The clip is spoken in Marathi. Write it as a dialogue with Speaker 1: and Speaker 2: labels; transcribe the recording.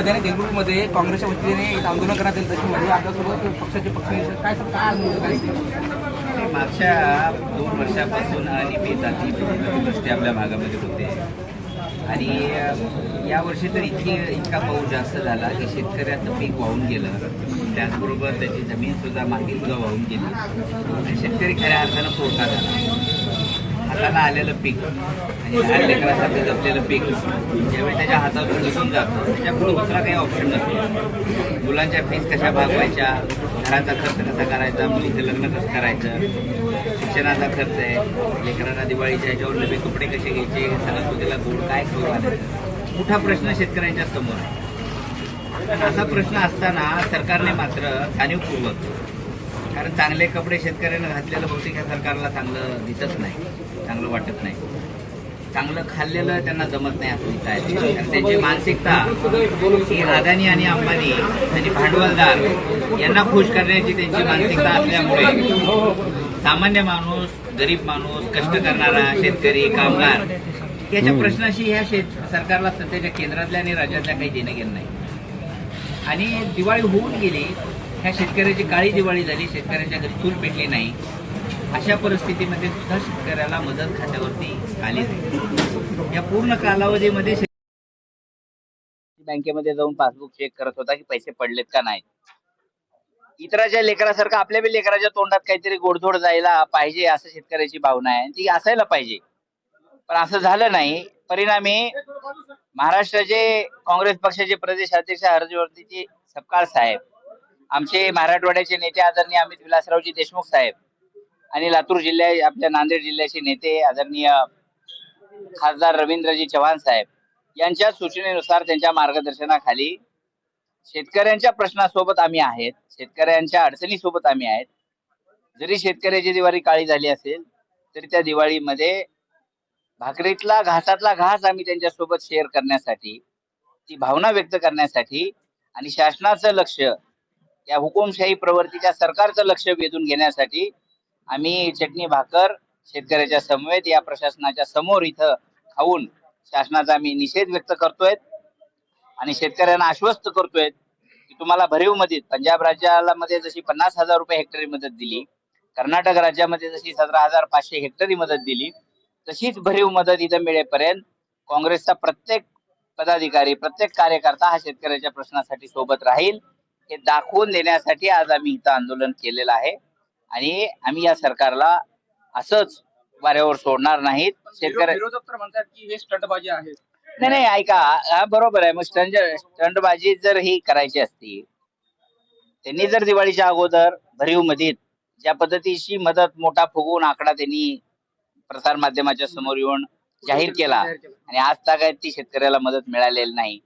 Speaker 1: राजधानी देगलूरमध्ये काँग्रेसच्या वतीने एक आंदोलन करण्यात येईल तशी म्हणजे आपल्यासोबत पक्षाचे पक्ष काय सर काय आंदोलन काय
Speaker 2: मागच्या दोन वर्षापासून अनियमित अतिवृष्टी आपल्या भागामध्ये होते. आणि यावर्षी तर इतकी इतका पाऊस जास्त झाला की शेतकऱ्याचं पीक वाहून गेलं. त्याचबरोबर त्याची जमीन सुद्धा मागील सुद्धा वाहून गेली. शेतकरी खऱ्या अर्थानं पोटा झाला. हाताला आलेलं पीक. आणि लहान लेकरासाठी जपलेलं पीक. ज्यावेळी त्याच्या हातातून निघून जातं त्याच्यापुढे दुसरा काही ऑप्शन नसतो. मुलांच्या फीस कशा भागवायच्या? घराचा खर्च कसा करायचा? मुलीचं लग्न कसं करायचं? शिक्षणाचा खर्च आहे. लेकरांना दिवाळीच्या ह्याच्यावर नवे कपडे कसे घ्यायचे? सणासुदीला गोड काय करू घालायचं? मोठा प्रश्न शेतकऱ्यांच्या समोर? असा प्रश्न असताना सरकारने मात्र जाणीवपूर्वक कारण चांगले कपडे शेतकऱ्यानं घातलेलं बहुतेक या सरकारला चांगलं दिसत नाही. चांगलं वाटत नाही. चांगलं खाल्लेलं त्यांना जमत नाही असं दिसत आहे कारण त्यांची मानसिकता ही अदानी आणि अंबानी आणि भांडवलदार यांना खुश करण्याची त्यांची मानसिकता असल्यामुळे सामान्य माणूस गरीब माणूस कष्ट करणारा शेतकरी कामगार याच्या प्रश्नाशी ह्या शेत सरकारला सध्याच्या केंद्रातल्या आणि राज्यातल्या काही देणं घेणं नाही. आणि दिवाळी होऊन गेली ह्या शेतकऱ्याची काळी दिवाळी झाली शेतकऱ्यांच्या घरी चूल पेटली नाही. अशा परिस्थितीमध्ये सुद्धा शेतकऱ्याला मदत खात्यावरती आली नाही. या पूर्ण कालावधीमध्ये बँकेमध्ये जाऊन पासबुक चेक करत होता की पैसे पडलेत का नाही. इतराच्या लेकरासारखं आपल्या बी लेकराच्या तोंडात काहीतरी गोडधोड जायला पाहिजे असं शेतकऱ्याची भावना आहे. ती असायला पाहिजे. पण असं झालं नाही. परिणामी महाराष्ट्राचे काँग्रेस पक्षाचे प्रदेश अध्यक्ष हर्षवर्धनजी सपकाळ साहेब आमचे मराठवाड्याचे नेते आदरणीय अमित विलासरावजी देशमुख साहेब आणि लातूर जिल्ह्या आपल्या नांदेड जिल्ह्याचे नेते आदरणीय खासदार रवींद्रजी चव्हाण साहेब यांच्या सूचनेनुसार त्यांच्या मार्गदर्शनाखाली शेतकऱ्यांच्या प्रश्नासोबत आम्ही आहेत शेतकऱ्यांच्या अडचणीसोबत आम्ही आहेत. जरी शेतकऱ्याची दिवाळी काळी झाली असेल तरी त्या दिवाळीमध्ये भाकरीतला घासातला घास आम्ही त्यांच्यासोबत शेअर करण्यासाठी ती भावना व्यक्त करण्यासाठी आणि शासनाचं लक्ष या हुकुमशाही प्रवृत्तीच्या सरकारचं लक्ष वेधून घेण्यासाठी आम्ही चटणी भाकर शेतकऱ्याच्या समवेत या प्रशासनाच्या समोर इथं खाऊन शासनाचा आम्ही निषेध व्यक्त करतोय आणि शेतकऱ्यांना आश्वस्त करतोय की तुम्हाला भरीव मदत पंजाब राज्याला मध्ये जशी पन्नास हजार रुपये हेक्टरी मदत दिली कर्नाटक राज्यामध्ये जशी सतरा हजार पाचशे हेक्टरी मदत दिली तशीच भरीव मदत इथं मिळेपर्यंत काँग्रेसचा प्रत्येक पदाधिकारी प्रत्येक कार्यकर्ता हा शेतकऱ्याच्या प्रश्नासाठी सोबत राहील. हे दाखवून देण्यासाठी आज आम्ही इथं आंदोलन केलेलं आहे. आणि आम्ही या सरकारला असंच वाऱ्यावर सोडणार नाहीत.
Speaker 1: तर म्हणतात की हे स्टंटबाजी आहे.
Speaker 2: नाही नाही ऐका हा बरोबर आहे. मग स्टंट स्टंटबाजी जर ही करायची असती त्यांनी जर दिवाळीच्या अगोदर भरीव मदत ज्या पद्धतीची मदत मोठा फुगवून आकडा त्यांनी प्रसार माध्यमाच्या समोर येऊन जाहीर केला. आणि आज तागायत ती शेतकऱ्याला मदत मिळालेली नाही.